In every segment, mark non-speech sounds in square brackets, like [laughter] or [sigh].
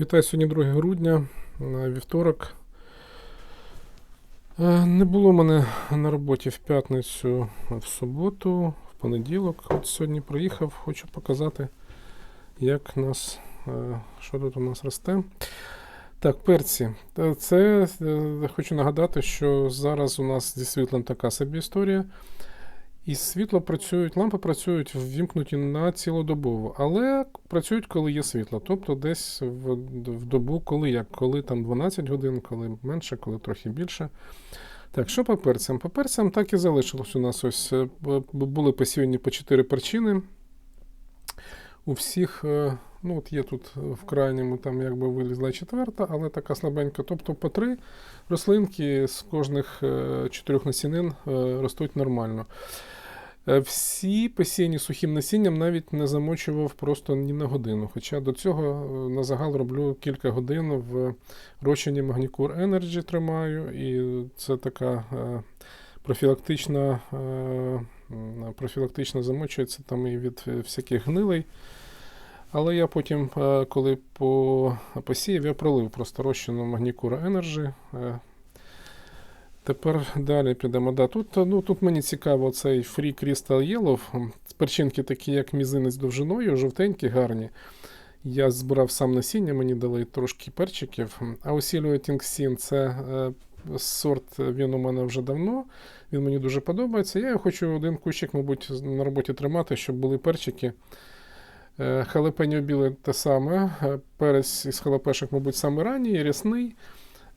Вітаю сьогодні 2 грудня, на вівторок. Е, Не було мене на роботі в п'ятницю, в суботу, в понеділок. От сьогодні приїхав, хочу показати, як нас, е, що тут у нас росте. Так, перці. Це е, хочу нагадати, що зараз у нас зі світлом така собі історія. І світло працюють, лампи працюють ввімкнуті на цілодобово, але працюють, коли є світло. Тобто десь в, в добу, коли як, коли там 12 годин, коли менше, коли трохи більше. Так, що по перцям? По перцям так і залишилось у нас ось е, були посіяні по 4 перчини. У всіх, е, ну от є тут в крайньому, там якби вилізла четверта, але така слабенька. Тобто по три рослинки з кожних е, чотирьох насінин ростуть нормально. Е, Всі посіяні сухим насінням навіть не замочував просто ні на годину. Хоча до цього е, на загал роблю кілька годин в розчині Magnicure Energy тримаю, і це така е, профілактична, профілактично замочується там і від всяких гнилей. Але я потім, коли по, посіяв, я пролив просто розчину Magnicure Energy. Тепер далі підемо. Да, тут, ну, тут мені цікаво цей Free Crystal Yellow. Перчинки такі, як мізинець довжиною, жовтенькі, гарні. Я збирав сам насіння, мені дали трошки перчиків. А Oscillulating Sin це е, сорт, він у мене вже давно. Він мені дуже подобається. Я хочу один кущик, мабуть, на роботі тримати, щоб були перчики. Е, Халапеньо біле те саме. е, Перець із халапешок, мабуть, саме ранній, рясний.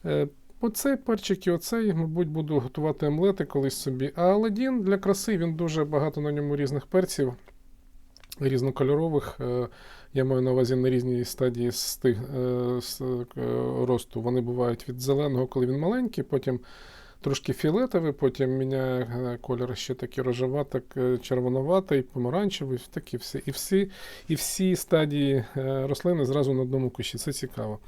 Е, Оцей перчик і оцей, мабуть, буду готувати омлети колись собі. А Аладдін для краси він дуже багато на ньому різних перців, різнокольорових. Е, Я маю на увазі на різній стадії стиг, е, е, росту. Вони бувають від зеленого, коли він маленький, потім трошки фіолетовий, потім міняє колір ще такий рожеватий, червонуватий, помаранчевий, такі всі. І всі, і всі стадії рослини зразу на одному кущі. Це цікаво.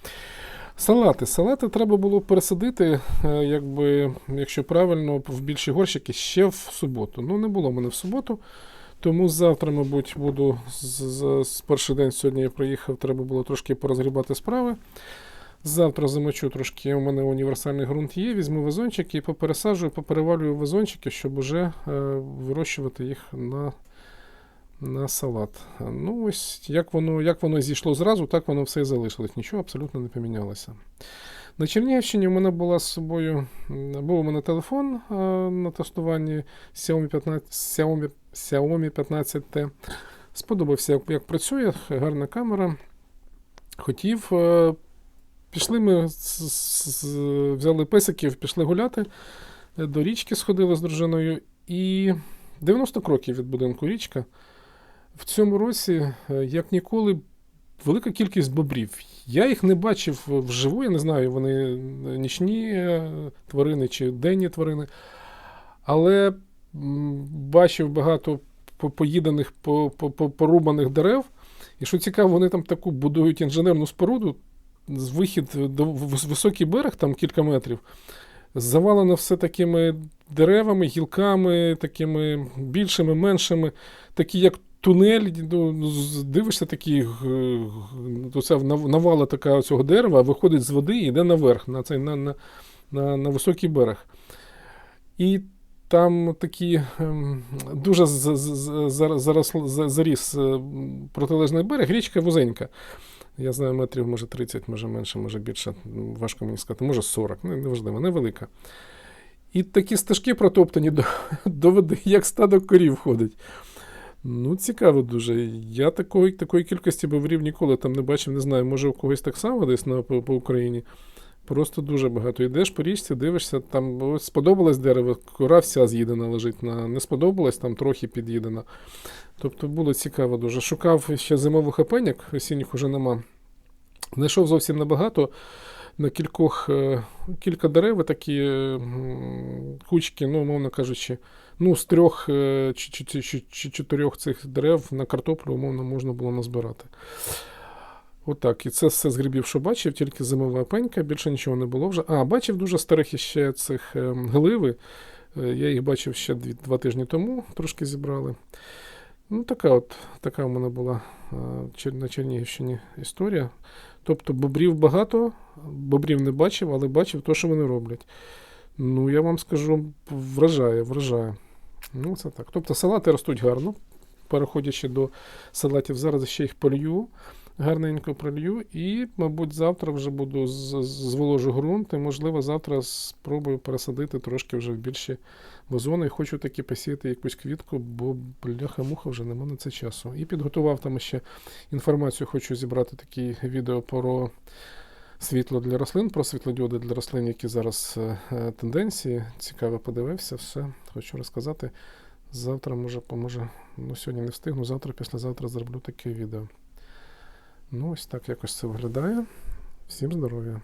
Салати. Салати треба було пересадити, е, якби, якщо правильно, в більші горщики ще в суботу. Ну, не було мене в суботу. Тому завтра, мабуть, буду з, з, перший день сьогодні я приїхав, треба було трошки порозгрібати справи. Завтра замочу трошки, у мене універсальний ґрунт є, візьму вазончики і попересаджую, поперевалюю вазончики, щоб уже е, вирощувати їх на, на салат. Ну, ось як воно, як воно зійшло зразу, так воно все і залишилось. Нічого абсолютно не помінялося. На Чернігівщині у мене була з собою, був у мене телефон е, на тестуванні Xiaomi 15, Xiaomi, Xiaomi 15T. Сподобався, як, як працює, гарна камера. Хотів. е, Пішли ми, взяли песиків, пішли гуляти. До річки сходили з дружиною. І 90 кроків від будинку річка. В цьому році, е, як ніколи, велика кількість бобрів. Я їх не бачив вживу, я не знаю, вони нічні е, тварини чи денні тварини. Але бачив багато по- поїданих, по- по- по- порубаних дерев. І що цікаво, вони там таку будують інженерну споруду, вихід до високий берег, там кілька метрів. Завалено все такими деревами, гілками, такими більшими, меншими, такі як тунель. ну, Дивишся то це нав- навала така цього дерева, виходить з води і йде наверх, на, цей, на, на, на, на високий берег. І там такі ем, дуже заріс е, протилежний берег, річка вузенька. Я знаю, метрів, може 30, може менше, може більше. Важко мені сказати, може 40, не- неважливо, невелика. І такі стежки протоптані до, [laughs] до води, як стадо корів ходить. Ну, цікаво дуже. Я такої, такої кількості бобрів ніколи там не бачив, не знаю, може у когось так само десь на, по, по Україні. Просто дуже багато. Йдеш по річці, дивишся, там ось сподобалось дерево, кора вся з'їдена лежить, на, не сподобалось, там трохи під'їдена. Тобто було цікаво дуже. Шукав ще зимових опеньок, осінніх уже нема. Знайшов зовсім небагато. На кількох е, кілька дерев, такі е, кучки, ну, умовно кажучи, ну, з трьох е, чи, чи, чи, чи, чотирьох цих дерев на картоплю, умовно, можна було назбирати. Отак. І це все з грибів, що бачив, тільки зимова пенька, більше нічого не було вже. А, бачив дуже старих іще цих е, гливи. Е, Я їх бачив ще два тижні тому, трошки зібрали. Ну, така от така у мене була на Чернігівщині історія. Тобто бобрів багато, бобрів не бачив, але бачив те, що вони роблять. Ну, я вам скажу, вражає, вражає. Ну, це так. Тобто салати ростуть гарно. Переходячи до салатів, зараз ще їх полью, гарненько пролью. І, мабуть, завтра вже буду зволожу ґрунт, і, можливо, завтра спробую пересадити трошки вже в більші вазони. І хочу таки посіяти якусь квітку, бо бляха-муха вже нема на це часу. І підготував там ще інформацію, хочу зібрати такі відео про світло для рослин, про світлодіоди для рослин, які зараз е, е, тенденції. Цікаво подивився, все. Хочу розказати. Завтра, може, поможе. Ну, сьогодні не встигну, завтра, післязавтра зроблю таке відео. Ну, ось так якось це виглядає. Всім здоров'я!